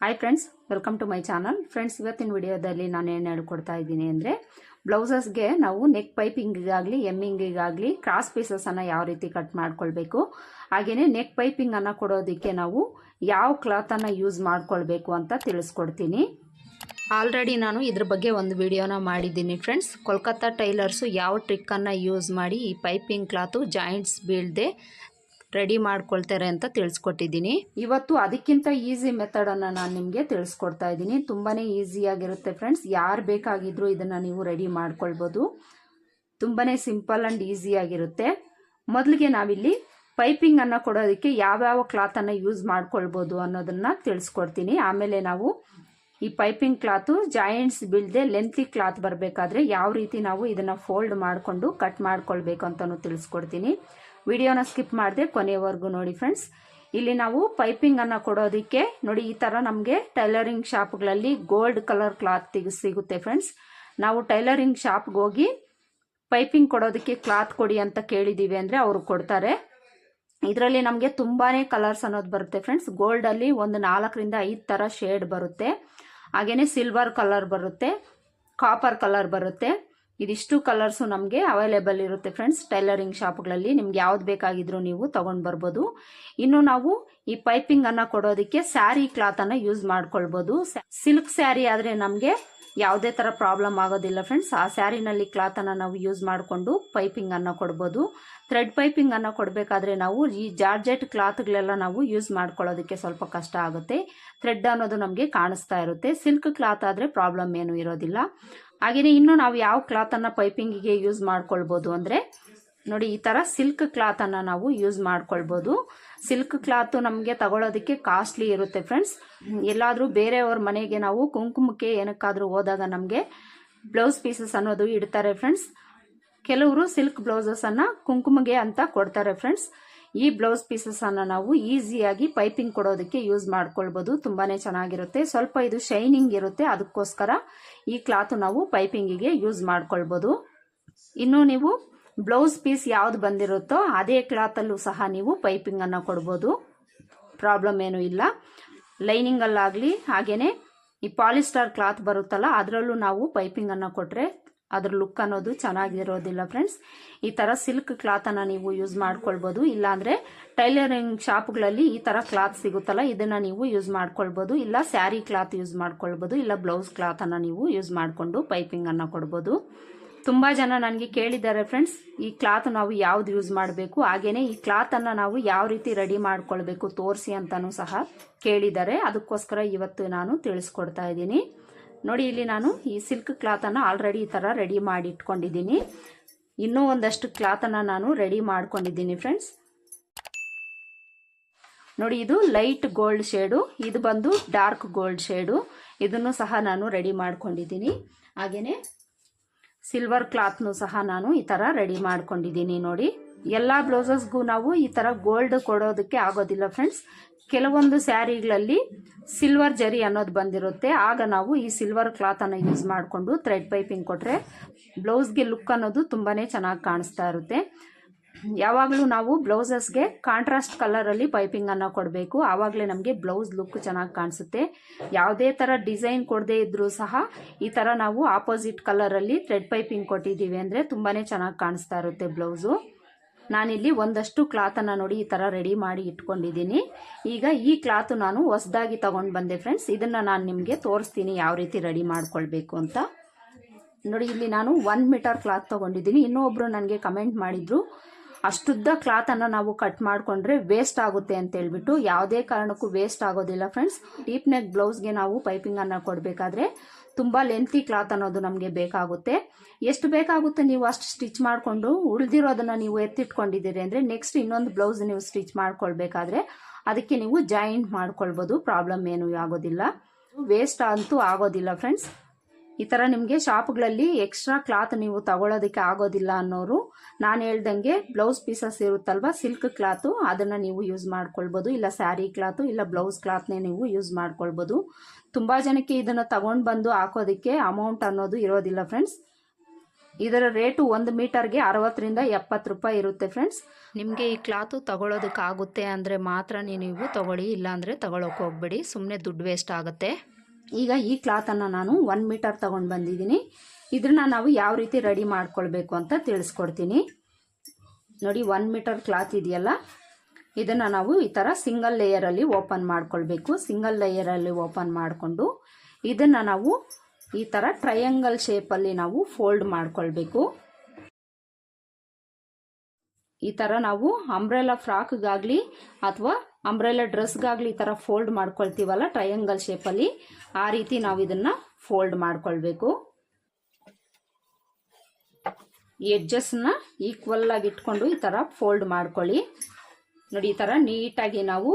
Hi friends welcome to my channel friends ಇವತ್ತಿನ ವಿಡಿಯೋದಲ್ಲಿ ನಾನು ಏನು ಹೇಳ್ಕೊಡ್ತಾ ಇದ್ದೀನಿ ಅಂದರೆ ಬ್ಲೌಸಸ್ಗೆ ನಾವು ನೆಕ್ ಪೈಪಿಂಗಿಗಾಗಲಿ ಎಮ್ಮಿಂಗಿಗಾಗಲಿ ಕ್ರಾಸ್ ಪೀಸಸನ್ನು ಯಾವ ರೀತಿ ಕಟ್ ಮಾಡ್ಕೊಳ್ಬೇಕು ಹಾಗೆಯೇ ನೆಕ್ ಪೈಪಿಂಗನ್ನು ಕೊಡೋದಕ್ಕೆ ನಾವು ಯಾವ ಕ್ಲಾತನ್ನು ಯೂಸ್ ಮಾಡ್ಕೊಳ್ಬೇಕು ಅಂತ ತಿಳಿಸ್ಕೊಡ್ತೀನಿ. ಆಲ್ರೆಡಿ ನಾನು ಇದ್ರ ಬಗ್ಗೆ ಒಂದು ವಿಡಿಯೋನ ಮಾಡಿದ್ದೀನಿ ಫ್ರೆಂಡ್ಸ್ ಕೋಲ್ಕತ್ತಾ ಟೈಲರ್ಸು ಯಾವ ಟ್ರಿಕ್ಕನ್ನು ಯೂಸ್ ಮಾಡಿ ಈ ಪೈಪಿಂಗ್ ಕ್ಲಾತು ಜಾಯಿಂಟ್ಸ್ ಬೀಳದೆ ರೆಡಿ ಮಾಡ್ಕೊಳ್ತಾರೆ ಅಂತ ತಿಳಿಸ್ಕೊಟ್ಟಿದ್ದೀನಿ. ಇವತ್ತು ಅದಕ್ಕಿಂತ ಈಸಿ ಮೆಥಡನ್ನು ನಾನು ನಿಮಗೆ ತಿಳಿಸ್ಕೊಡ್ತಾ ಇದ್ದೀನಿ. ತುಂಬಾ ಈಸಿಯಾಗಿರುತ್ತೆ ಫ್ರೆಂಡ್ಸ್. ಯಾರು ಬೇಕಾಗಿದ್ದರೂ ಇದನ್ನು ನೀವು ರೆಡಿ ಮಾಡ್ಕೊಳ್ಬೋದು. ತುಂಬಾ ಸಿಂಪಲ್ ಆ್ಯಂಡ್ ಈಸಿಯಾಗಿರುತ್ತೆ ಮೊದಲಿಗೆ ನಾವಿಲ್ಲಿ ಪೈಪಿಂಗನ್ನು ಕೊಡೋದಕ್ಕೆ ಯಾವ್ಯಾವ ಕ್ಲಾತನ್ನು ಯೂಸ್ ಮಾಡ್ಕೊಳ್ಬೋದು ಅನ್ನೋದನ್ನು ತಿಳಿಸ್ಕೊಡ್ತೀನಿ. ಆಮೇಲೆ ನಾವು ಈ ಪೈಪಿಂಗ್ ಕ್ಲಾತು ಜಾಯಿಂಟ್ಸ್ ಬೀಳದೆ ಲೆಂತ್ ಕ್ಲಾತ್ ಬರಬೇಕಾದ್ರೆ ಯಾವ ರೀತಿ ನಾವು ಇದನ್ನು ಫೋಲ್ಡ್ ಮಾಡಿಕೊಂಡು ಕಟ್ ಮಾಡ್ಕೊಳ್ಬೇಕು ಅಂತಲೂ ತಿಳಿಸ್ಕೊಡ್ತೀನಿ. ವಿಡಿಯೋನ ಸ್ಕಿಪ್ ಮಾಡಿದೆ ಕೊನೆಯವರೆಗೂ ನೋಡಿ ಫ್ರೆಂಡ್ಸ್. ಇಲ್ಲಿ ನಾವು ಪೈಪಿಂಗನ್ನು ಕೊಡೋದಕ್ಕೆ ನೋಡಿ, ಈ ಥರ ನಮಗೆ ಟೈಲರಿಂಗ್ ಶಾಪ್ಗಳಲ್ಲಿ ಗೋಲ್ಡ್ ಕಲರ್ ಕ್ಲಾತ್ ಸಿಗುತ್ತೆ ಫ್ರೆಂಡ್ಸ್. ನಾವು ಟೈಲರಿಂಗ್ ಶಾಪ್ಗೆ ಹೋಗಿ ಪೈಪಿಂಗ್ ಕೊಡೋದಕ್ಕೆ ಕ್ಲಾತ್ ಕೊಡಿ ಅಂತ ಕೇಳಿದ್ದೀವಿ ಅಂದರೆ ಅವರು ಕೊಡ್ತಾರೆ. ಇದರಲ್ಲಿ ನಮಗೆ ತುಂಬಾ ಕಲರ್ಸ್ ಅನ್ನೋದು ಬರುತ್ತೆ ಫ್ರೆಂಡ್ಸ್. ಗೋಲ್ಡಲ್ಲಿ ಒಂದು ನಾಲ್ಕರಿಂದ ಐದು ಥರ ಶೇಡ್ ಬರುತ್ತೆ. ಹಾಗೆಯೇ ಸಿಲ್ವರ್ ಕಲರ್ ಬರುತ್ತೆ, ಕಾಪರ್ ಕಲರ್ ಬರುತ್ತೆ. ಇದಿಷ್ಟು ಕಲರ್ಸು ನಮಗೆ ಅವೈಲೇಬಲ್ ಇರುತ್ತೆ ಫ್ರೆಂಡ್ಸ್ ಟೈಲರಿಂಗ್ ಶಾಪ್ಗಳಲ್ಲಿ ನಿಮ್ಗೆ ಯಾವ್ದು ಬೇಕಾಗಿದ್ರು ನೀವು ತಗೊಂಡು ಬರ್ಬೋದು. ಇನ್ನು ನಾವು ಈ ಪೈಪಿಂಗ್ ಅನ್ನ ಕೊಡೋದಕ್ಕೆ ಸ್ಯಾರಿ ಕ್ಲಾತ್ ಅನ್ನ ಯೂಸ್ ಮಾಡ್ಕೊಳ್ಬೋದು. ಸಿಲ್ಕ್ ಸ್ಯಾರಿ ಆದ್ರೆ ನಮಗೆ ಯಾವುದೇ ತರ ಪ್ರಾಬ್ಲಮ್ ಆಗೋದಿಲ್ಲ ಫ್ರೆಂಡ್ಸ್ ಆ ಸ್ಯಾರಿನಲ್ಲಿ ಅನ್ನ ನಾವು ಯೂಸ್ ಮಾಡಿಕೊಂಡು ಅನ್ನ ಕೊಡ್ಬೋದು. ಥ್ರೆಡ್ ಪೈಪಿಂಗನ್ನು ಕೊಡಬೇಕಾದ್ರೆ ನಾವು ಈ ಜಾರ್ಜೆಟ್ ಕ್ಲಾತ್ಗಳೆಲ್ಲ ನಾವು ಯೂಸ್ ಮಾಡ್ಕೊಳ್ಳೋದಕ್ಕೆ ಸ್ವಲ್ಪ ಕಷ್ಟ ಆಗುತ್ತೆ. ಥ್ರೆಡ್ ಅನ್ನೋದು ನಮಗೆ ಕಾಣಿಸ್ತಾ ಇರುತ್ತೆ. ಸಿಲ್ಕ್ ಕ್ಲಾತ್ ಆದರೆ ಪ್ರಾಬ್ಲಮ್ ಏನೂ ಇರೋದಿಲ್ಲ. ಹಾಗೆಯೇ ಇನ್ನು ನಾವು ಯಾವ ಕ್ಲಾತನ್ನು ಪೈಪಿಂಗಿಗೆ ಯೂಸ್ ಮಾಡ್ಕೊಳ್ಬೋದು ಅಂದರೆ ನೋಡಿ ಈ ಥರ ಸಿಲ್ಕ್ ಕ್ಲಾತನ್ನು ನಾವು ಯೂಸ್ ಮಾಡ್ಕೊಳ್ಬೋದು. ಸಿಲ್ಕ್ ಕ್ಲಾತು ನಮಗೆ ತಗೊಳ್ಳೋದಕ್ಕೆ ಕಾಸ್ಟ್ಲಿ ಇರುತ್ತೆ ಫ್ರೆಂಡ್ಸ್. ಎಲ್ಲಾದರೂ ಬೇರೆಯವ್ರ ಮನೆಗೆ ನಾವು ಕುಂಕುಮಕ್ಕೆ ಏನಕ್ಕಾದರೂ ಹೋದಾಗ ನಮಗೆ ಬ್ಲೌಸ್ ಪೀಸಸ್ ಅನ್ನೋದು ಇಡ್ತಾರೆ ಫ್ರೆಂಡ್ಸ್. ಕೆಲವರು ಸಿಲ್ಕ್ ಬ್ಲೌಸಸ್ ಅನ್ನ ಕುಂಕುಮಗೆ ಅಂತ ಕೊಡ್ತಾರೆ ಫ್ರೆಂಡ್ಸ್ ಈ ಬ್ಲೌಸ್ ಪೀಸಸ್ ಅನ್ನ ನಾವು ಈಸಿಯಾಗಿ ಪೈಪಿಂಗ್ ಕೊಡೋದಕ್ಕೆ ಯೂಸ್ ಮಾಡ್ಕೊಳ್ಬಹುದು ತುಂಬಾನೇ ಚೆನ್ನಾಗಿರುತ್ತೆ. ಸ್ವಲ್ಪ ಇದು ಶೈನಿಂಗ್ ಇರುತ್ತೆ. ಅದಕ್ಕೋಸ್ಕರ ಈ ಕ್ಲಾತ್ ನಾವು ಪೈಪಿಂಗಿಗೆ ಯೂಸ್ ಮಾಡ್ಕೊಳ್ಬಹುದು ಇನ್ನು ನೀವು ಬ್ಲೌಸ್ ಪೀಸ್ ಯಾವ್ದು ಬಂದಿರುತ್ತೋ ಅದೇ ಕ್ಲಾತ್ ಅಲ್ಲೂ ಸಹ ನೀವು ಪೈಪಿಂಗ್ ಅನ್ನ ಕೊಡ್ಬೋದು. ಪ್ರಾಬ್ಲಮ್ ಏನೂ ಇಲ್ಲ. ಲೈನಿಂಗ್ ಅಲ್ಲಾಗ್ಲಿ ಹಾಗೇನೆ ಈ ಪಾಲಿಸ್ಟಾರ್ ಕ್ಲಾತ್ ಬರುತ್ತಲ್ಲ, ಅದರಲ್ಲೂ ನಾವು ಪೈಪಿಂಗ್ ಅನ್ನ ಕೊಟ್ಟರೆ ಅದ್ರ ಲುಕ್ ಅನ್ನೋದು ಚೆನ್ನಾಗಿರೋದಿಲ್ಲ ಫ್ರೆಂಡ್ಸ್ ಈ ಥರ ಸಿಲ್ಕ್ ಕ್ಲಾತನ್ನು ನೀವು ಯೂಸ್ ಮಾಡ್ಕೊಳ್ಬೋದು. ಇಲ್ಲಾಂದರೆ ಟೈಲರಿಂಗ್ ಶಾಪ್ಗಳಲ್ಲಿ ಈ ಥರ ಕ್ಲಾತ್ ಸಿಗುತ್ತಲ್ಲ, ಇದನ್ನು ನೀವು ಯೂಸ್ ಮಾಡ್ಕೊಳ್ಬೋದು. ಇಲ್ಲ ಸ್ಯಾರಿ ಕ್ಲಾತ್ ಯೂಸ್ ಮಾಡ್ಕೊಳ್ಬೋದು. ಇಲ್ಲ ಬ್ಲೌಸ್ ಕ್ಲಾತನ್ನು ನೀವು ಯೂಸ್ ಮಾಡಿಕೊಂಡು ಪೈಪಿಂಗನ್ನು ಕೊಡ್ಬೋದು. ತುಂಬ ಜನ ನನಗೆ ಕೇಳಿದ್ದಾರೆ ಫ್ರೆಂಡ್ಸ್ ಈ ಕ್ಲಾತ್ ನಾವು ಯಾವ್ದು ಯೂಸ್ ಮಾಡಬೇಕು? ಹಾಗೆಯೇ ಈ ಕ್ಲಾತನ್ನು ನಾವು ಯಾವ ರೀತಿ ರೆಡಿ ಮಾಡ್ಕೊಳ್ಬೇಕು? ತೋರಿಸಿ ಅಂತಲೂ ಸಹ ಕೇಳಿದ್ದಾರೆ. ಅದಕ್ಕೋಸ್ಕರ ಇವತ್ತು ನಾನು ತಿಳಿಸ್ಕೊಡ್ತಾ ಇದ್ದೀನಿ. ನೋಡಿ, ಇಲ್ಲಿ ನಾನು ಈ ಸಿಲ್ಕ್ ಕ್ಲಾತನ್ನು ಆಲ್ರೆಡಿ ಈ ಥರ ರೆಡಿ ಮಾಡಿ ಇಟ್ಕೊಂಡಿದ್ದೀನಿ ಇನ್ನೂ ಒಂದಷ್ಟು ಕ್ಲಾತನ್ನು ನಾನು ರೆಡಿ ಮಾಡ್ಕೊಂಡಿದ್ದೀನಿ ಫ್ರೆಂಡ್ಸ್ ನೋಡಿ, ಇದು ಲೈಟ್ ಗೋಲ್ಡ್ ಶೇಡು ಇದು ಬಂದು ಡಾರ್ಕ್ ಗೋಲ್ಡ್ ಶೇಡು ಇದನ್ನು ಸಹ ನಾನು ರೆಡಿ ಮಾಡ್ಕೊಂಡಿದ್ದೀನಿ. ಹಾಗೆಯೇ ಸಿಲ್ವರ್ ಕ್ಲಾತ್ನು ಸಹ ನಾನು ಈ ಥರ ರೆಡಿ ಮಾಡ್ಕೊಂಡಿದ್ದೀನಿ, ನೋಡಿ. ಎಲ್ಲ ಬ್ಲೌಸಸ್ಗೂ ನಾವು ಈ ಥರ ಗೋಲ್ಡ್ ಕೊಡೋದಕ್ಕೆ ಆಗೋದಿಲ್ಲ ಫ್ರೆಂಡ್ಸ್ ಕೆಲವೊಂದು ಸ್ಯಾರಿಗಳಲ್ಲಿ ಸಿಲ್ವರ್ ಜರಿ ಅನ್ನೋದು ಬಂದಿರುತ್ತೆ. ಆಗ ನಾವು ಈ ಸಿಲ್ವರ್ ಕ್ಲಾತನ್ನು ಯೂಸ್ ಮಾಡಿಕೊಂಡು ಥ್ರೆಡ್ ಪೈಪಿಂಗ್ ಕೊಟ್ಟರೆ ಬ್ಲೌಸ್ಗೆ ಲುಕ್ ಅನ್ನೋದು ತುಂಬಾ ಚೆನ್ನಾಗಿ ಕಾಣಿಸ್ತಾ ಇರುತ್ತೆ. ಯಾವಾಗಲೂ ನಾವು ಬ್ಲೌಸಸ್ಗೆ ಕಾಂಟ್ರಾಸ್ಟ್ ಕಲರಲ್ಲಿ ಪೈಪಿಂಗನ್ನು ಕೊಡಬೇಕು. ಆವಾಗಲೇ ನಮಗೆ ಬ್ಲೌಸ್ ಲುಕ್ ಚೆನ್ನಾಗಿ ಕಾಣಿಸುತ್ತೆ. ಯಾವುದೇ ಥರ ಡಿಸೈನ್ ಕೊಡದೇ ಇದ್ದರೂ ಸಹ ಈ ಥರ ನಾವು ಆಪೋಸಿಟ್ ಕಲರಲ್ಲಿ ಥ್ರೆಡ್ ಪೈಪಿಂಗ್ ಕೊಟ್ಟಿದ್ದೀವಿ ಅಂದರೆ ತುಂಬಾ ಚೆನ್ನಾಗಿ ಕಾಣಿಸ್ತಾ ಇರುತ್ತೆ ಬ್ಲೌಸು ನಾನಿಲ್ಲಿ ಒಂದಷ್ಟು ಕ್ಲಾತನ್ನು ನೋಡಿ ಈ ಥರ ರೆಡಿ ಮಾಡಿ ಇಟ್ಕೊಂಡಿದ್ದೀನಿ. ಈಗ ಈ ಕ್ಲಾತು ನಾನು ಹೊಸದಾಗಿ ತೊಗೊಂಡು ಬಂದೆ ಫ್ರೆಂಡ್ಸ್ ಇದನ್ನು ನಾನು ನಿಮಗೆ ತೋರಿಸ್ತೀನಿ ಯಾವ ರೀತಿ ರೆಡಿ ಮಾಡ್ಕೊಳ್ಬೇಕು ಅಂತ. ನೋಡಿ, ಇಲ್ಲಿ ನಾನು ಒನ್ ಮೀಟರ್ ಕ್ಲಾತ್ ತೊಗೊಂಡಿದ್ದೀನಿ. ಇನ್ನೊಬ್ಬರು ನನಗೆ ಕಮೆಂಟ್ ಮಾಡಿದರು, ಅಷ್ಟುದ್ದ ಕ್ಲಾತನ್ನು ನಾವು ಕಟ್ ಮಾಡಿಕೊಂಡ್ರೆ ವೇಸ್ಟ್ ಆಗುತ್ತೆ ಅಂತ ಹೇಳ್ಬಿಟ್ಟು. ಯಾವುದೇ ಕಾರಣಕ್ಕೂ ವೇಸ್ಟ್ ಆಗೋದಿಲ್ಲ ಫ್ರೆಂಡ್ಸ್ ಡೀಪ್ ನೆಕ್ ಬ್ಲೌಸ್ಗೆ ನಾವು ಪೈಪಿಂಗನ್ನು ಕೊಡಬೇಕಾದ್ರೆ ತುಂಬ ಲೆಂತಿ ಕ್ಲಾತ್ ಅನ್ನೋದು ನಮಗೆ ಬೇಕಾಗುತ್ತೆ. ಎಷ್ಟು ಬೇಕಾಗುತ್ತೆ ನೀವು ಅಷ್ಟು ಸ್ಟಿಚ್ ಮಾಡಿಕೊಂಡು ಉಳಿದಿರೋದನ್ನು ನೀವು ಎತ್ತಿಟ್ಕೊಂಡಿದ್ದೀರಿ ಅಂದರೆ ನೆಕ್ಸ್ಟ್ ಇನ್ನೊಂದು ಬ್ಲೌಸ್ ನೀವು ಸ್ಟಿಚ್ ಮಾಡ್ಕೊಳ್ಬೇಕಾದ್ರೆ ಅದಕ್ಕೆ ನೀವು ಜಾಯಿಂಟ್ ಮಾಡ್ಕೊಳ್ಬೋದು. ಪ್ರಾಬ್ಲಮ್ ಏನೂ ಆಗೋದಿಲ್ಲ. ವೇಸ್ಟ್ ಅಂತೂ ಆಗೋದಿಲ್ಲ ಫ್ರೆಂಡ್ಸ್ ಈ ಥರ ನಿಮಗೆ ಶಾಪ್ಗಳಲ್ಲಿ ಎಕ್ಸ್ಟ್ರಾ ಕ್ಲಾತ್ ನೀವು ತಗೊಳ್ಳೋದಕ್ಕೆ ಆಗೋದಿಲ್ಲ ಅನ್ನೋರು, ನಾನು ಹೇಳ್ದಂಗೆ ಬ್ಲೌಸ್ ಪೀಸಸ್ ಇರುತ್ತಲ್ವ ಸಿಲ್ಕ್ ಕ್ಲಾತು ಅದನ್ನು ನೀವು ಯೂಸ್ ಮಾಡ್ಕೊಳ್ಬೋದು, ಇಲ್ಲ ಸ್ಯಾರಿ ಕ್ಲಾತು ಇಲ್ಲ ಬ್ಲೌಸ್ ಕ್ಲಾತ್ನೇ ನೀವು ಯೂಸ್ ಮಾಡ್ಕೊಳ್ಬೋದು. ತುಂಬ ಜನಕ್ಕೆ ಇದನ್ನು ತಗೊಂಡು ಬಂದು ಹಾಕೋದಕ್ಕೆ ಅಮೌಂಟ್ ಅನ್ನೋದು ಇರೋದಿಲ್ಲ ಫ್ರೆಂಡ್ಸ್ ಇದರ ರೇಟು ಒಂದು ಮೀಟರ್ಗೆ ಅರವತ್ತರಿಂದ ಎಪ್ಪತ್ತು ರೂಪಾಯಿ ಇರುತ್ತೆ ಫ್ರೆಂಡ್ಸ್ ನಿಮಗೆ ಈ ಕ್ಲಾತು ತಗೊಳ್ಳೋದಕ್ಕಾಗುತ್ತೆ ಅಂದರೆ ಮಾತ್ರ ನೀವು ತಗೊಳ್ಳಿ, ಇಲ್ಲಾಂದರೆ ತಗೊಳ್ಳೋಕೆ ಹೋಗ್ಬೇಡಿ. ಸುಮ್ಮನೆ ದುಡ್ಡು ವೇಸ್ಟ್ ಆಗುತ್ತೆ. ಈಗ ಈ ಕ್ಲಾತನ್ನು ನಾನು ಒನ್ ಮೀಟರ್ ತಗೊಂಡು ಬಂದಿದ್ದೀನಿ. ಇದನ್ನ ನಾವು ಯಾವ ರೀತಿ ರೆಡಿ ಮಾಡ್ಕೊಳ್ಬೇಕು ಅಂತ ತಿಳಿಸ್ಕೊಡ್ತೀನಿ. ನೋಡಿ ಒನ್ ಮೀಟರ್ ಕ್ಲಾತ್ ಇದೆಯಲ್ಲ? ಇದನ್ನು ನಾವು ಈ ಥರ ಸಿಂಗಲ್ ಲೇಯರಲ್ಲಿ ಓಪನ್ ಮಾಡ್ಕೊಳ್ಬೇಕು. ಸಿಂಗಲ್ ಲೇಯರಲ್ಲಿ ಓಪನ್ ಮಾಡಿಕೊಂಡು ಇದನ್ನು ನಾವು ಈ ಥರ ಟ್ರಯಾಂಗಲ್ ಶೇಪಲ್ಲಿ ನಾವು ಫೋಲ್ಡ್ ಮಾಡ್ಕೊಳ್ಬೇಕು. ಈ ಥರ ನಾವು ಅಂಬ್ರೆಲಾ ಫ್ರಾಕ್ಗಾಗಲಿ ಅಥವಾ ಅಂಬ್ರೆಲಾ ಡ್ರೆಸ್ಗಾಗಲಿ ಈ ಥರ ಫೋಲ್ಡ್ ಮಾಡ್ಕೊಳ್ತೀವಲ್ಲ ಟ್ರಯಾಂಗಲ್ ಶೇಪಲ್ಲಿ ಆ ರೀತಿ ನಾವು ಇದನ್ನು ಫೋಲ್ಡ್ ಮಾಡ್ಕೊಳ್ಬೇಕು. ಎಡ್ಜಸ್ನ ಈಕ್ವಲ್ ಆಗಿ ಇಟ್ಕೊಂಡು ಈ ಥರ ಫೋಲ್ಡ್ ಮಾಡ್ಕೊಳ್ಳಿ. ನೋಡಿ ಈ ಥರ ನೀಟಾಗಿ ನಾವು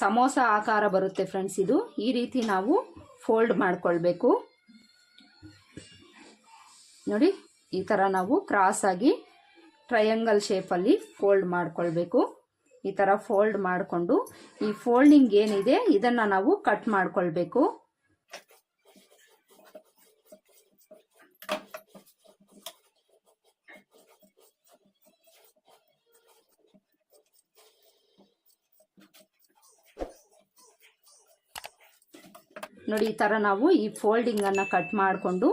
ಸಮೋಸ ಆಕಾರ ಬರುತ್ತೆ ಫ್ರೆಂಡ್ಸ್ ಇದು, ಈ ರೀತಿ ನಾವು ಫೋಲ್ಡ್ ಮಾಡ್ಕೊಳ್ಬೇಕು. ನೋಡಿ ಈ ಥರ ನಾವು ಕ್ರಾಸ್ ಆಗಿ ಟ್ರಯಾಂಗಲ್ ಶೇಪಲ್ಲಿ ಫೋಲ್ಡ್ ಮಾಡ್ಕೊಳ್ಬೇಕು. ಈ ಥರ ಫೋಲ್ಡ್ ಮಾಡಿಕೊಂಡು ಈ ಫೋಲ್ಡಿಂಗ್ ಏನಿದೆ, ಇದನ್ನು ನಾವು ಕಟ್ ಮಾಡ್ಕೊಳ್ಬೇಕು. ನೋಡಿ, ಈ ಥರ ನಾವು ಈ ಫೋಲ್ಡಿಂಗನ್ನು ಕಟ್ ಮಾಡಿಕೊಂಡು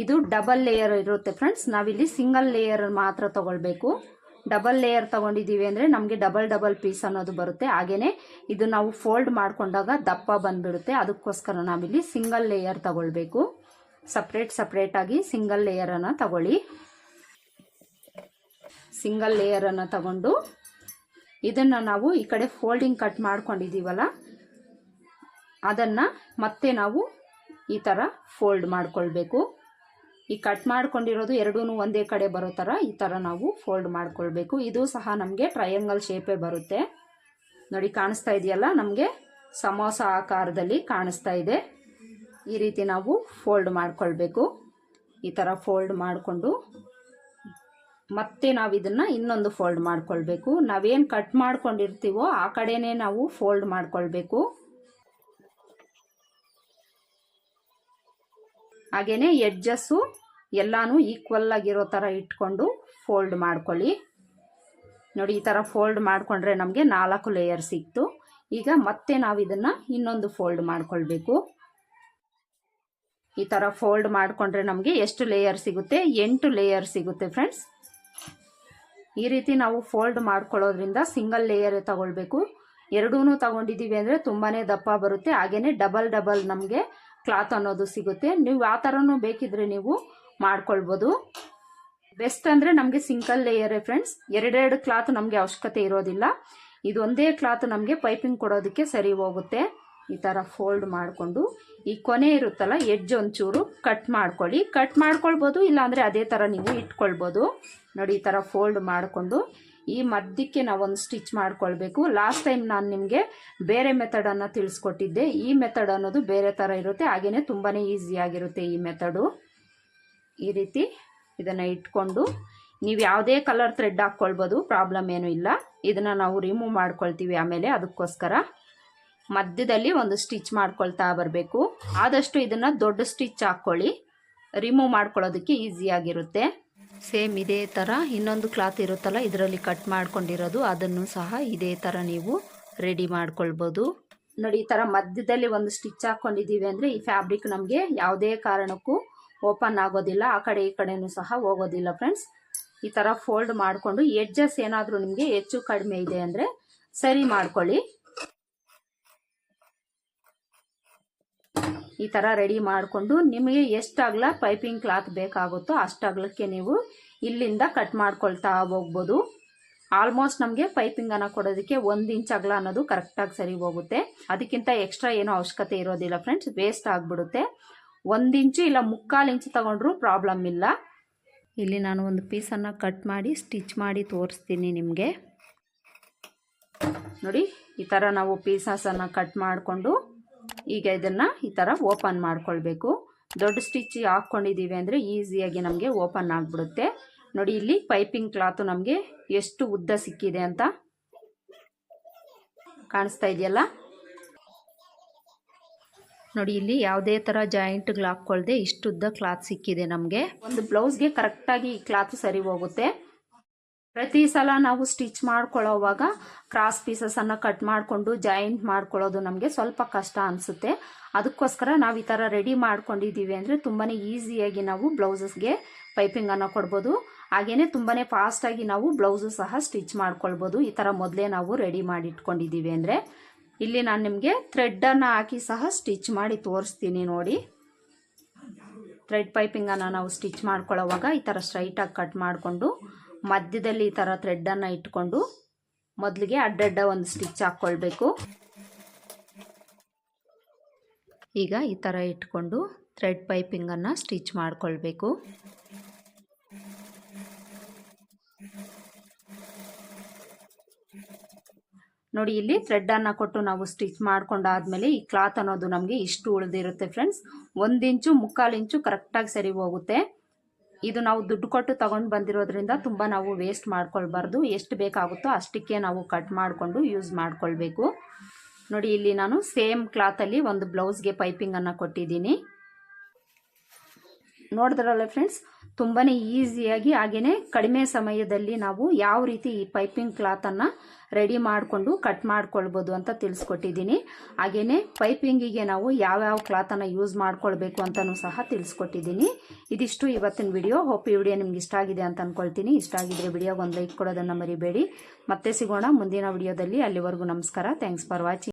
ಇದು ಡಬಲ್ ಲೇಯರ್ ಇರುತ್ತೆ ಫ್ರೆಂಡ್ಸ್ ನಾವಿಲ್ಲಿ ಸಿಂಗಲ್ ಲೇಯರ್ ಮಾತ್ರ ತಗೊಳ್ಬೇಕು. ಡಬಲ್ ಲೇಯರ್ ತಗೊಂಡಿದ್ದೀವಿ ಅಂದರೆ ನಮಗೆ ಡಬಲ್ ಡಬಲ್ ಪೀಸ್ ಅನ್ನೋದು ಬರುತ್ತೆ. ಹಾಗೆಯೇ ಇದು ನಾವು ಫೋಲ್ಡ್ ಮಾಡಿಕೊಂಡಾಗ ದಪ್ಪ ಬಂದ್ಬಿಡುತ್ತೆ. ಅದಕ್ಕೋಸ್ಕರ ನಾವಿಲ್ಲಿ ಸಿಂಗಲ್ ಲೇಯರ್ ತಗೊಳ್ಬೇಕು. ಸಪ್ರೇಟ್ ಸಪ್ರೇಟಾಗಿ ಸಿಂಗಲ್ ಲೇಯರನ್ನು ತಗೊಳ್ಳಿ. ಸಿಂಗಲ್ ಲೇಯರನ್ನು ತಗೊಂಡು ಇದನ್ನು ನಾವು ಈ ಕಡೆ ಫೋಲ್ಡಿಂಗ್ ಕಟ್ ಮಾಡ್ಕೊಂಡಿದ್ದೀವಲ್ಲ, ಅದನ್ನು ಮತ್ತೆ ನಾವು ಈ ಥರ ಫೋಲ್ಡ್ ಮಾಡ್ಕೊಳ್ಬೇಕು. ಈ ಕಟ್ ಮಾಡ್ಕೊಂಡಿರೋದು ಎರಡೂ ಒಂದೇ ಕಡೆ ಬರೋ ಥರ ಈ ಥರ ನಾವು ಫೋಲ್ಡ್ ಮಾಡ್ಕೊಳ್ಬೇಕು. ಇದು ಸಹ ನಮಗೆ ಟ್ರಯಾಂಗಲ್ ಶೇಪೇ ಬರುತ್ತೆ. ನೋಡಿ, ಕಾಣಿಸ್ತಾ ಇದೆಯಲ್ಲ? ನಮಗೆ ಸಮೋಸ ಆಕಾರದಲ್ಲಿ ಕಾಣಿಸ್ತಾ ಇದೆ. ಈ ರೀತಿ ನಾವು ಫೋಲ್ಡ್ ಮಾಡ್ಕೊಳ್ಬೇಕು. ಈ ಥರ ಫೋಲ್ಡ್ ಮಾಡಿಕೊಂಡು ಮತ್ತೆ ನಾವು ಇದನ್ನು ಇನ್ನೊಂದು ಫೋಲ್ಡ್ ಮಾಡ್ಕೊಳ್ಬೇಕು. ನಾವೇನು ಕಟ್ ಮಾಡ್ಕೊಂಡಿರ್ತೀವೋ ಆ ಕಡೆನೇ ನಾವು ಫೋಲ್ಡ್ ಮಾಡ್ಕೊಳ್ಬೇಕು. ಹಾಗೆಯೇ ಎಡ್ಜಸ್ಸು ಎಲ್ಲಾನು ಈಕ್ವಲ್ ಆಗಿರೋ ಥರ ಇಟ್ಕೊಂಡು ಫೋಲ್ಡ್ ಮಾಡ್ಕೊಳ್ಳಿ. ನೋಡಿ, ಈ ಥರ ಫೋಲ್ಡ್ ಮಾಡಿಕೊಂಡ್ರೆ ನಮಗೆ ನಾಲ್ಕು ಲೇಯರ್ ಸಿಕ್ತು. ಈಗ ಮತ್ತೆ ನಾವು ಇದನ್ನು ಇನ್ನೊಂದು ಫೋಲ್ಡ್ ಮಾಡಿಕೊಳ್ಬೇಕು. ಈ ಥರ ಫೋಲ್ಡ್ ಮಾಡಿಕೊಂಡ್ರೆ ನಮಗೆ ಎಷ್ಟು ಲೇಯರ್ ಸಿಗುತ್ತೆ? ಎಂಟು ಲೇಯರ್ ಸಿಗುತ್ತೆ ಫ್ರೆಂಡ್ಸ್ ಈ ರೀತಿ ನಾವು ಫೋಲ್ಡ್ ಮಾಡ್ಕೊಳ್ಳೋದ್ರಿಂದ ಸಿಂಗಲ್ ಲೇಯರ್ ತಗೊಳ್ಬೇಕು. ಎರಡೂ ತಗೊಂಡಿದ್ದೀವಿ ಅಂದರೆ ತುಂಬಾ ದಪ್ಪ ಬರುತ್ತೆ. ಹಾಗೆಯೇ ಡಬಲ್ ಡಬಲ್ ನಮಗೆ ಕ್ಲಾತ್ ಅನ್ನೋದು ಸಿಗುತ್ತೆ. ನೀವು ಆ ಥರನೂ ಬೇಕಿದ್ರೆ ನೀವು ಮಾಡ್ಕೊಳ್ಬೋದು. ಬೆಸ್ಟ್ ಅಂದರೆ ನಮಗೆ ಸಿಂಗಲ್ ಲೇಯರೇ ಫ್ರೆಂಡ್ಸ್, ಎರಡೆರಡು ಕ್ಲಾತ್ ನಮಗೆ ಅವಶ್ಯಕತೆ ಇರೋದಿಲ್ಲ. ಇದೊಂದೇ ಕ್ಲಾತ್ ನಮಗೆ ಪೈಪಿಂಗ್ ಕೊಡೋದಕ್ಕೆ ಸರಿ ಹೋಗುತ್ತೆ. ಈ ಥರ ಫೋಲ್ಡ್ ಮಾಡಿಕೊಂಡು, ಈ ಕೊನೆ ಇರುತ್ತಲ್ಲ, ಎಡ್ಜ್ ಒಂಚೂರು ಕಟ್ ಮಾಡ್ಕೊಳ್ಳಿ. ಕಟ್ ಮಾಡ್ಕೊಳ್ಬೋದು, ಇಲ್ಲಾಂದರೆ ಅದೇ ಥರ ನೀವು ಇಟ್ಕೊಳ್ಬೋದು. ನೋಡಿ, ಈ ಥರ ಫೋಲ್ಡ್ ಮಾಡಿಕೊಂಡು ಈ ಮಧ್ಯಕ್ಕೆ ನಾವೊಂದು ಸ್ಟಿಚ್ ಮಾಡ್ಕೊಳ್ಬೇಕು. ಲಾಸ್ಟ್ ಟೈಮ್ ನಾನು ನಿಮಗೆ ಬೇರೆ ಮೆಥಡನ್ನು ತಿಳಿಸ್ಕೊಟ್ಟಿದ್ದೆ. ಈ ಮೆಥಡ್ ಅನ್ನೋದು ಬೇರೆ ಥರ ಇರುತ್ತೆ. ಹಾಗೆಯೇ ತುಂಬಾ ಈಸಿಯಾಗಿರುತ್ತೆ ಈ ಮೆಥಡು ಈ ರೀತಿ ಇದನ್ನು ಇಟ್ಕೊಂಡು ನೀವು ಯಾವುದೇ ಕಲರ್ ಥ್ರೆಡ್ ಹಾಕ್ಕೊಳ್ಬೋದು ಪ್ರಾಬ್ಲಮ್ ಏನೂ ಇಲ್ಲ. ಇದನ್ನು ನಾವು ರಿಮೂವ್ ಮಾಡ್ಕೊಳ್ತೀವಿ ಆಮೇಲೆ ಅದಕ್ಕೋಸ್ಕರ. ಮಧ್ಯದಲ್ಲಿ ಒಂದು ಸ್ಟಿಚ್ ಮಾಡ್ಕೊಳ್ತಾ ಬರಬೇಕು. ಆದಷ್ಟು ಇದನ್ನು ದೊಡ್ಡ ಸ್ಟಿಚ್ ಹಾಕ್ಕೊಳ್ಳಿ ರಿಮೂವ್ ಮಾಡ್ಕೊಳ್ಳೋದಕ್ಕೆ ಈಸಿಯಾಗಿರುತ್ತೆ ಸೇಮ್ ಇದೇ ಥರ ಇನ್ನೊಂದು ಕ್ಲಾತ್ ಇರುತ್ತಲ್ಲ, ಇದರಲ್ಲಿ ಕಟ್ ಮಾಡ್ಕೊಂಡಿರೋದು, ಅದನ್ನು ಸಹ ಇದೇ ಥರ ನೀವು ರೆಡಿ ಮಾಡ್ಕೊಳ್ಬೋದು. ನೋಡಿ, ಈ ಥರ ಮಧ್ಯದಲ್ಲಿ ಒಂದು ಸ್ಟಿಚ್ ಹಾಕ್ಕೊಂಡಿದ್ದೀವಿ ಅಂದರೆ ಈ ಫ್ಯಾಬ್ರಿಕ್ ನಮಗೆ ಯಾವುದೇ ಕಾರಣಕ್ಕೂ ಓಪನ್ ಆಗೋದಿಲ್ಲ, ಆ ಕಡೆ ಈ ಕಡೆನೂ ಸಹ ಹೋಗೋದಿಲ್ಲ ಫ್ರೆಂಡ್ಸ್. ಈ ಥರ ಫೋಲ್ಡ್ ಮಾಡಿಕೊಂಡು, ಎಡ್ಜಸ್ ಏನಾದರೂ ನಿಮಗೆ ಹೆಚ್ಚು ಕಡಿಮೆ ಇದೆ ಅಂದರೆ ಸರಿ ಮಾಡ್ಕೊಳ್ಳಿ. ಈ ಥರ ರೆಡಿ ಮಾಡಿಕೊಂಡು ನಿಮಗೆ ಎಷ್ಟು ಅಗಲ ಪೈಪಿಂಗ್ ಕ್ಲಾತ್ ಬೇಕಾಗುತ್ತೋ ಅಷ್ಟು ನೀವು ಇಲ್ಲಿಂದ ಕಟ್ ಮಾಡ್ಕೊಳ್ತಾ ಹೋಗ್ಬೋದು. ಆಲ್ಮೋಸ್ಟ್ ನಮಗೆ ಪೈಪಿಂಗನ್ನು ಕೊಡೋದಕ್ಕೆ ಒಂದು ಇಂಚ್ ಅಗಲ ಅನ್ನೋದು ಕರೆಕ್ಟಾಗಿ ಸರಿ ಹೋಗುತ್ತೆ. ಅದಕ್ಕಿಂತ ಎಕ್ಸ್ಟ್ರಾ ಏನೂ ಅವಶ್ಯಕತೆ ಇರೋದಿಲ್ಲ ಫ್ರೆಂಡ್ಸ್ ವೇಸ್ಟ್ ಆಗಿಬಿಡುತ್ತೆ. ಒಂದು ಇಂಚು ಇಲ್ಲ ಮುಕ್ಕಾಲು ಇಂಚು ತಗೊಂಡ್ರೂ ಪ್ರಾಬ್ಲಮ್ ಇಲ್ಲ. ಇಲ್ಲಿ ನಾನು ಒಂದು ಪೀಸನ್ನು ಕಟ್ ಮಾಡಿ ಸ್ಟಿಚ್ ಮಾಡಿ ತೋರಿಸ್ತೀನಿ ನಿಮಗೆ. ನೋಡಿ, ಈ ಥರ ನಾವು ಪೀಸಸನ್ನು ಕಟ್ ಮಾಡಿಕೊಂಡು ಈಗ ಇದನ್ನು ಈ ಥರ ಓಪನ್ ಮಾಡ್ಕೊಳ್ಬೇಕು. ದೊಡ್ಡ ಸ್ಟಿಚ್ ಹಾಕ್ಕೊಂಡಿದ್ದೀವಿ ಅಂದರೆ ಈಸಿಯಾಗಿ ನಮಗೆ ಓಪನ್ ಆಗಿಬಿಡುತ್ತೆ. ನೋಡಿ, ಇಲ್ಲಿ ಪೈಪಿಂಗ್ ಕ್ಲಾತು ನಮಗೆ ಎಷ್ಟು ಉದ್ದ ಸಿಕ್ಕಿದೆ ಅಂತ ಕಾಣಿಸ್ತಾ ಇದೆಯಲ್ಲ? ನೋಡಿ, ಇಲ್ಲಿ ಯಾವುದೇ ಥರ ಜಾಯಿಂಟ್ಗಳು ಹಾಕ್ಕೊಳ್ದೆ ಇಷ್ಟುದ್ದ ಕ್ಲಾತ್ ಸಿಕ್ಕಿದೆ ನಮಗೆ. ಒಂದು ಬ್ಲೌಸ್ಗೆ ಕರೆಕ್ಟಾಗಿ ಈ ಕ್ಲಾತ್ ಸರಿ ಹೋಗುತ್ತೆ. ಪ್ರತಿ ಸಲ ನಾವು ಸ್ಟಿಚ್ ಮಾಡ್ಕೊಳ್ಳೋವಾಗ ಕ್ರಾಸ್ ಪೀಸಸನ್ನು ಕಟ್ ಮಾಡಿಕೊಂಡು ಜಾಯಿಂಟ್ ಮಾಡ್ಕೊಳ್ಳೋದು ನಮಗೆ ಸ್ವಲ್ಪ ಕಷ್ಟ ಅನಿಸುತ್ತೆ. ಅದಕ್ಕೋಸ್ಕರ ನಾವು ಈ ಥರ ರೆಡಿ ಮಾಡ್ಕೊಂಡಿದ್ದೀವಿ ಅಂದರೆ ತುಂಬಾ ಈಸಿಯಾಗಿ ನಾವು ಬ್ಲೌಸಸ್ಗೆ ಪೈಪಿಂಗನ್ನು ಕೊಡ್ಬೋದು. ಹಾಗೆಯೇ ತುಂಬಾ ಫಾಸ್ಟಾಗಿ ನಾವು ಬ್ಲೌಸು ಸಹ ಸ್ಟಿಚ್ ಮಾಡ್ಕೊಳ್ಬೋದು. ಈ ಥರ ಮೊದಲೇ ನಾವು ರೆಡಿ ಮಾಡಿ ಇಟ್ಕೊಂಡಿದ್ದೀವಿ ಅಂದರೆ ಇಲ್ಲಿ ನಾನು ನಿಮಗೆ ಥ್ರೆಡ್ಡನ್ನು ಹಾಕಿ ಸಹ ಸ್ಟಿಚ್ ಮಾಡಿ ತೋರಿಸ್ತೀನಿ ನೋಡಿ. ಥ್ರೆಡ್ ಪೈಪಿಂಗನ್ನು ನಾವು ಸ್ಟಿಚ್ ಮಾಡ್ಕೊಳ್ಳೋವಾಗ ಈ ಥರ ಸ್ಟ್ರೈಟಾಗಿ ಕಟ್ ಮಾಡಿಕೊಂಡು ಮಧ್ಯದಲ್ಲಿ ಈ ಥರ ಥ್ರೆಡ್ಡನ್ನು ಇಟ್ಕೊಂಡು ಮೊದಲಿಗೆ ಅಡ್ಡಡ್ಡ ಒಂದು ಸ್ಟಿಚ್ ಹಾಕ್ಕೊಳ್ಬೇಕು ಈಗ ಈ ಥರ ಇಟ್ಕೊಂಡು ಥ್ರೆಡ್ ಪೈಪಿಂಗನ್ನು ಸ್ಟಿಚ್ ಮಾಡಿಕೊಳ್ಬೇಕು. ನೋಡಿ, ಇಲ್ಲಿ ಥ್ರೆಡ್ಡನ್ನು ಕೊಟ್ಟು ನಾವು ಸ್ಟಿಚ್ ಮಾಡ್ಕೊಂಡಾದ್ಮೇಲೆ ಈ ಕ್ಲಾತ್ ಅನ್ನೋದು ನಮಗೆ ಇಷ್ಟು ಉಳಿದಿರುತ್ತೆ ಫ್ರೆಂಡ್ಸ್ ಒಂದು ಇಂಚು, ಮುಕ್ಕಾಲು ಇಂಚು ಕರೆಕ್ಟಾಗಿ ಸರಿ ಹೋಗುತ್ತೆ. ಇದು ನಾವು ದುಡ್ಡು ಕೊಟ್ಟು ತಗೊಂಡು ಬಂದಿರೋದ್ರಿಂದ ತುಂಬ ನಾವು ವೇಸ್ಟ್ ಮಾಡ್ಕೊಳ್ಬಾರ್ದು. ಎಷ್ಟು ಬೇಕಾಗುತ್ತೋ ಅಷ್ಟಕ್ಕೆ ನಾವು ಕಟ್ ಮಾಡಿಕೊಂಡು ಯೂಸ್ ಮಾಡ್ಕೊಳ್ಬೇಕು. ನೋಡಿ, ಇಲ್ಲಿ ನಾನು ಸೇಮ್ ಕ್ಲಾತಲ್ಲಿ ಒಂದು ಬ್ಲೌಸ್ಗೆ ಪೈಪಿಂಗನ್ನು ಕೊಟ್ಟಿದ್ದೀನಿ. ನೋಡಿದ್ರಲ್ಲ ಫ್ರೆಂಡ್ಸ್ ತುಂಬಾ ಈಸಿಯಾಗಿ ಹಾಗೆಯೇ ಕಡಿಮೆ ಸಮಯದಲ್ಲಿ ನಾವು ಯಾವ ರೀತಿ ಈ ಪೈಪಿಂಗ್ ಕ್ಲಾತನ್ನು ರೆಡಿ ಮಾಡಿಕೊಂಡು ಕಟ್ ಮಾಡ್ಕೊಳ್ಬೋದು ಅಂತ ತಿಳಿಸ್ಕೊಟ್ಟಿದ್ದೀನಿ. ಹಾಗೆಯೇ ಪೈಪಿಂಗಿಗೆ ನಾವು ಯಾವ್ಯಾವ ಕ್ಲಾತನ್ನು ಯೂಸ್ ಮಾಡ್ಕೊಳ್ಬೇಕು ಅಂತಲೂ ಸಹ ತಿಳಿಸ್ಕೊಟ್ಟಿದ್ದೀನಿ. ಇದಿಷ್ಟು ಇವತ್ತಿನ ವಿಡಿಯೋ. ಹೋಪ್ ಈ ವಿಡಿಯೋ ನಿಮ್ಗೆ ಇಷ್ಟ ಆಗಿದೆ ಅಂತ ಅಂದ್ಕೊಳ್ತೀನಿ ಇಷ್ಟ ಆಗಿದ್ರೆ ವಿಡಿಯೋಗೆ ಒಂದು ಲೈಕ್ ಕೊಡೋದನ್ನು ಮರಿಬೇಡಿ. ಮತ್ತೆ ಸಿಗೋಣ ಮುಂದಿನ ವಿಡಿಯೋದಲ್ಲಿ. ಅಲ್ಲಿವರೆಗೂ ನಮಸ್ಕಾರ. Thanks for watching